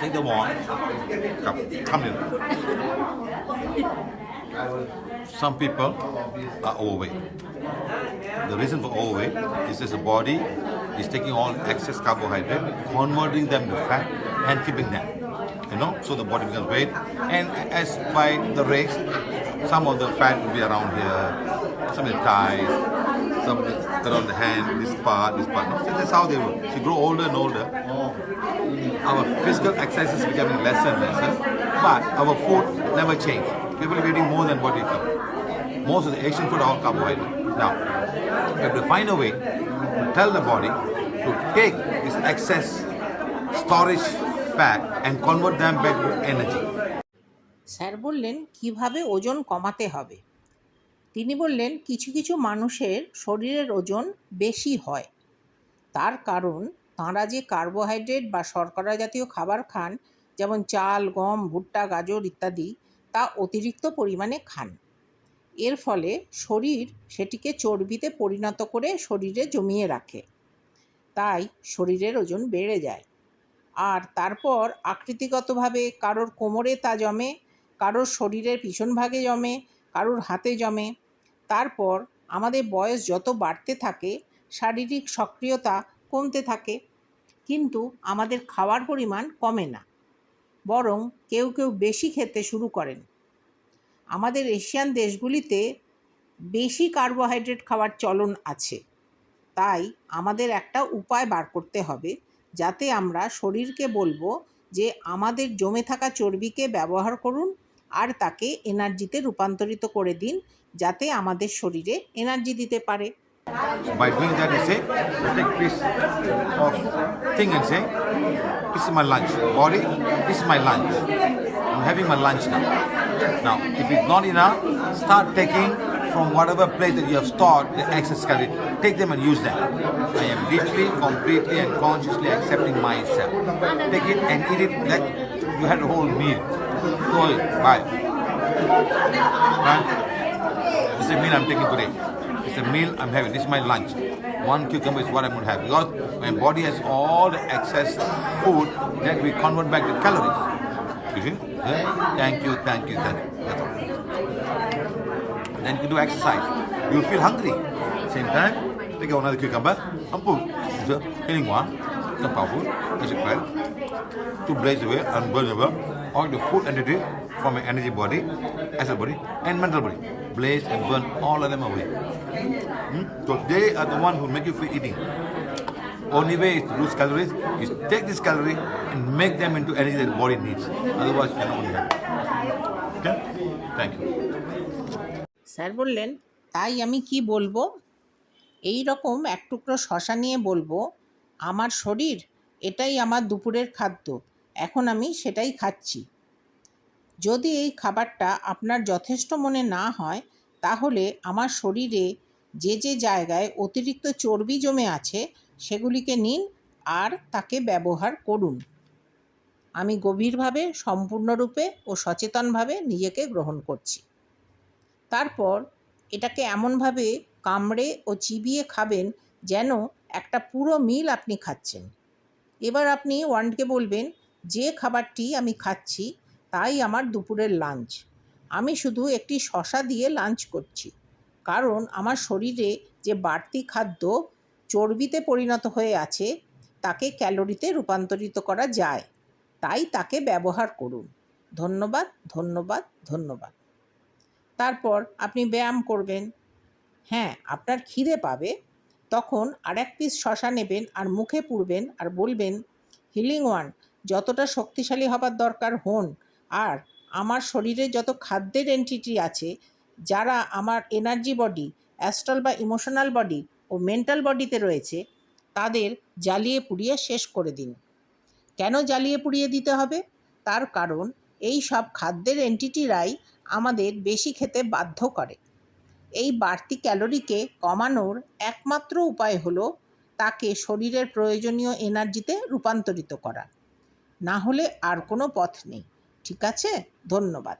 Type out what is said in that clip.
Take the wand. Come, here. Some people are overweight. The reason for overweight is that the body is taking all excess carbohydrate, converting them to fat, and keeping them. You know, so the body becomes weight. And as by the race, some of the fat will be around here, some in the thighs, some around the hand, this part, this part. That's how they work. So you grow older and older, our physical exercise is becoming lesser and lesser, but our food never change. People are eating more than what we eat. Most of the Asian food are all carbohydrate. Now, we have to find a way to tell the body to take this excess storage fat and convert them back to energy. Sir বললেন কীভাবে ওজন কমাতে হবে তিনি বললেন, কিছু কিছু মানুষের শরীরের ওজন বেশি হয়। তার কারণ, তাঁরা যে কার্বোহাইড্রেট বা শর্করা জাতীয় খাবার খান, যেমন চাল, গম, ভুট্টা, গাজর ইত্যাদি, তা অতিরিক্ত পরিমাণে খান। এর ফলে শরীর সেটিকে চর্বিতে পরিণত করে শরীরে জমিয়ে রাখে। তাই শরীরের ওজন বেড়ে যায়। আর তারপর আকৃতিগতভাবে কারোর কোমরে তা জমে, কারোর শরীরের পিছন ভাগে জমে, কারোর হাতে জমে তারপর আমাদের বয়স যত বাড়তে থাকে, শারীরিক সক্রিয়তা কমতে থাকে, কিন্তু আমাদের খাওয়ার পরিমাণ কমে না। বরং কেউ কেউ বেশি খেতে শুরু করেন। আমাদের এশিয়ান দেশগুলিতে বেশি কার্বোহাইড্রেট খাওয়ার চলন আছে। তাই আমাদের একটা উপায় বার করতে হবে, যাতে আমরা শরীরকে বলব যে আমাদের জমে থাকা চর্বিকে ব্যবহার করুন আর তাকে এনার্জিতে রূপান্তরিত করে দিন যাতে আমাদের শরীরে এনার্জি দিতে পারে By doing that, you say, take piece of thing and say, this is my lunch. Body, this is my lunch. I'm having my lunch now. Now, if it's not enough, start taking from whatever place that you have stored the excess calorie. Take them and use them. I am deeply, completely, and consciously accepting myself. Take it and eat it like you had a whole meal. Go bye. This is a meal I'm taking today. It's a meal I'm having. This is my lunch. One cucumber is what I'm going to have because my body has all the excess food that we convert back to calories. You see? Yeah? Thank you, thank you, thank you. That's all. Then you can do exercise. You'll feel hungry. Same time, take another cucumber put the healing one, some powerful, a prayer, to blaze away and burn away all the food entity from my energy body, astral body, and mental body. Blaze and burn all of them away. Hmm? So they are the one who make you feel eating. Only way is to lose calories is take this calorie and make them into energy that the body needs. Otherwise, you cannot have. Okay? Thank you. Sir বললেন তাই আমি কি বলব এই রকম এক টুকরো শশা নিয়ে বলব আমার শরীর এটাই আমার দুপুরের খাদ্য এখন আমি সেটাই খাচ্ছি। যদি এই খাবারটা আপনার যথেষ্ট মনে না হয়, তাহলে আমার শরীরে যে যে জায়গায় অতিরিক্ত চর্বি জমে আছে, সেগুলিকে নিন আর তাকে ব্যবহার করুন। আমি গভীরভাবে, সম্পূর্ণরূপে ও সচেতনভাবে নিজেকে গ্রহণ করছি। তারপর এটাকে এমনভাবে কামড়ে ও চিবিয়ে খাবেন যেন একটা পুরো মিল আপনি খাচ্ছেন। এবার আপনি ওয়ান্ডকে বলবেন যে খাবারটি আমি খাচ্ছি, তাই আমার দুপুরের লাঞ্চ আমি শুধু একটি শশা দিয়ে লাঞ্চ করছি। কারণ আমার শরীরে যে বাড়তি খাদ্য চর্বিতে পরিণত হয়ে আছে, তাকে ক্যালোরিতে রূপান্তরিত করা যায়। তাই তাকে ব্যবহার করুন। ধন্যবাদ ধন্যবাদ ধন্যবাদ। তারপর আপনি ব্যায়াম করবেন। হ্যাঁ আপনার খিদে পাবে। তখন আর এক পিস শশা নেবেন আর মুখে পুরবেন আর বলবেন হিলিং ওয়ান যতটা শক্তিশালী হবার দরকার হন আর আমার শরীরে যত খাদ্যের এন্টিটি আছে, যারা আমার এনার্জি বডি অ্যাস্ট্রাল বা ইমোশনাল বডি ও মেন্টাল বডিতে রয়েছে, তাদের জ্বালিয়ে পুড়িয়ে শেষ করে দিন। কেন জ্বালিয়ে পুড়িয়ে দিতে হবে? তার কারণ এই সব খাদ্যের এন্টিটিরাই আমাদের বেশি খেতে বাধ্য করে। এই বাড়তি ক্যালোরিকে কমানোর একমাত্র উপায় হলো তাকে শরীরের প্রয়োজনীয় এনার্জিতে রূপান্তরিত করা। না হলে আর কোনো পথ নেই। ঠিক আছে? ধন্যবাদ।